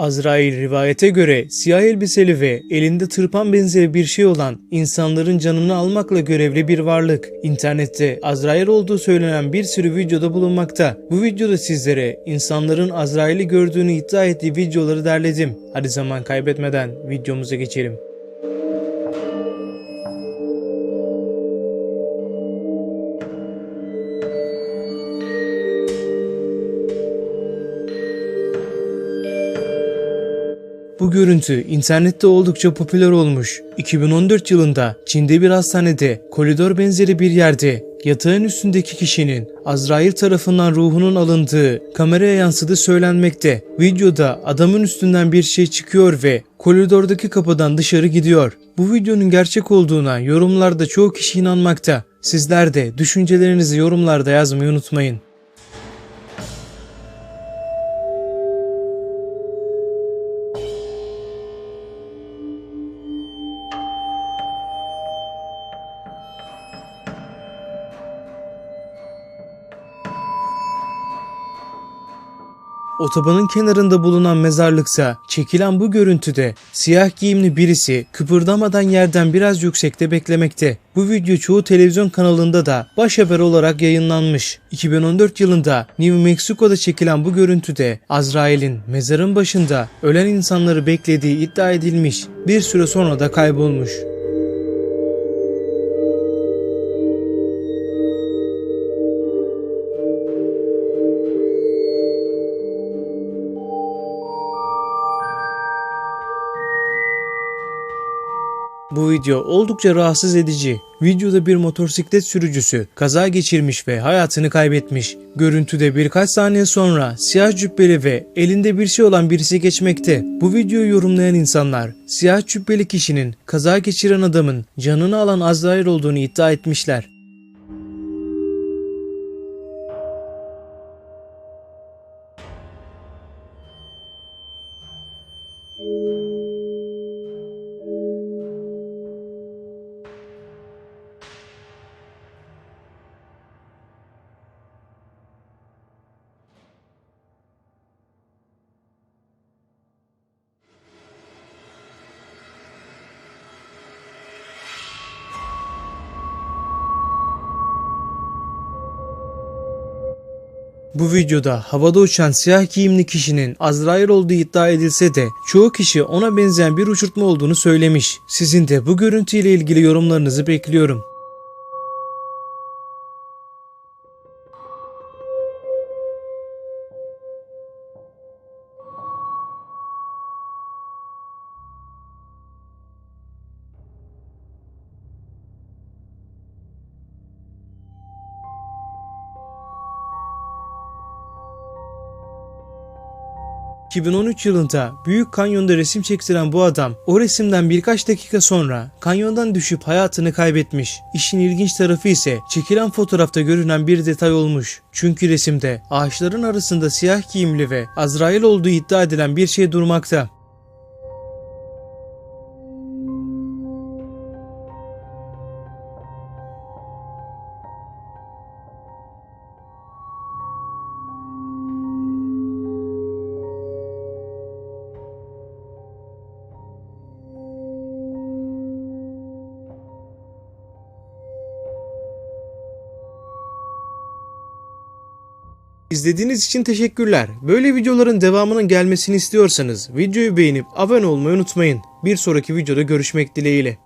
Azrail rivayete göre siyah elbiseli ve elinde tırpan benzeri bir şey olan insanların canını almakla görevli bir varlık. İnternette Azrail olduğu söylenen bir sürü videoda bulunmakta. Bu videoda sizlere insanların Azrail'i gördüğünü iddia ettiği videoları derledim. Hadi zaman kaybetmeden videomuza geçelim. Bu görüntü internette oldukça popüler olmuş. 2014 yılında Çin'de bir hastanede koridor benzeri bir yerde yatağın üstündeki kişinin Azrail tarafından ruhunun alındığı kameraya yansıdığı söylenmekte. Videoda adamın üstünden bir şey çıkıyor ve koridordaki kapıdan dışarı gidiyor. Bu videonun gerçek olduğuna yorumlarda çoğu kişi inanmakta. Sizler de düşüncelerinizi yorumlarda yazmayı unutmayın. Otobanın kenarında bulunan mezarlıksa çekilen bu görüntüde siyah giyimli birisi kıpırdamadan yerden biraz yüksekte beklemekte. Bu video çoğu televizyon kanalında da baş haber olarak yayınlanmış. 2014 yılında New Mexico'da çekilen bu görüntüde Azrail'in mezarın başında ölen insanları beklediği iddia edilmiş. Bir süre sonra da kaybolmuş. Bu video oldukça rahatsız edici. Videoda bir motosiklet sürücüsü kaza geçirmiş ve hayatını kaybetmiş. Görüntüde birkaç saniye sonra siyah cübbeli ve elinde bir şey olan birisi geçmekte. Bu videoyu yorumlayan insanlar siyah cübbeli kişinin kaza geçiren adamın canını alan Azrail olduğunu iddia etmişler. Bu videoda havada uçan siyah giyimli kişinin Azrail olduğu iddia edilse de çoğu kişi ona benzeyen bir uçurtma olduğunu söylemiş. Sizin de bu görüntüyle ilgili yorumlarınızı bekliyorum. ...2013 yılında Büyük Kanyon'da resim çektiren bu adam... ...o resimden birkaç dakika sonra... ...kanyondan düşüp hayatını kaybetmiş. İşin ilginç tarafı ise... ...çekilen fotoğrafta görünen bir detay olmuş. Çünkü resimde... ...ağaçların arasında siyah giyimli ve... ...Azrail olduğu iddia edilen bir şey durmakta. İzlediğiniz için teşekkürler. Böyle videoların devamının gelmesini istiyorsanız videoyu beğenip abone olmayı unutmayın. Bir sonraki videoda görüşmek dileğiyle.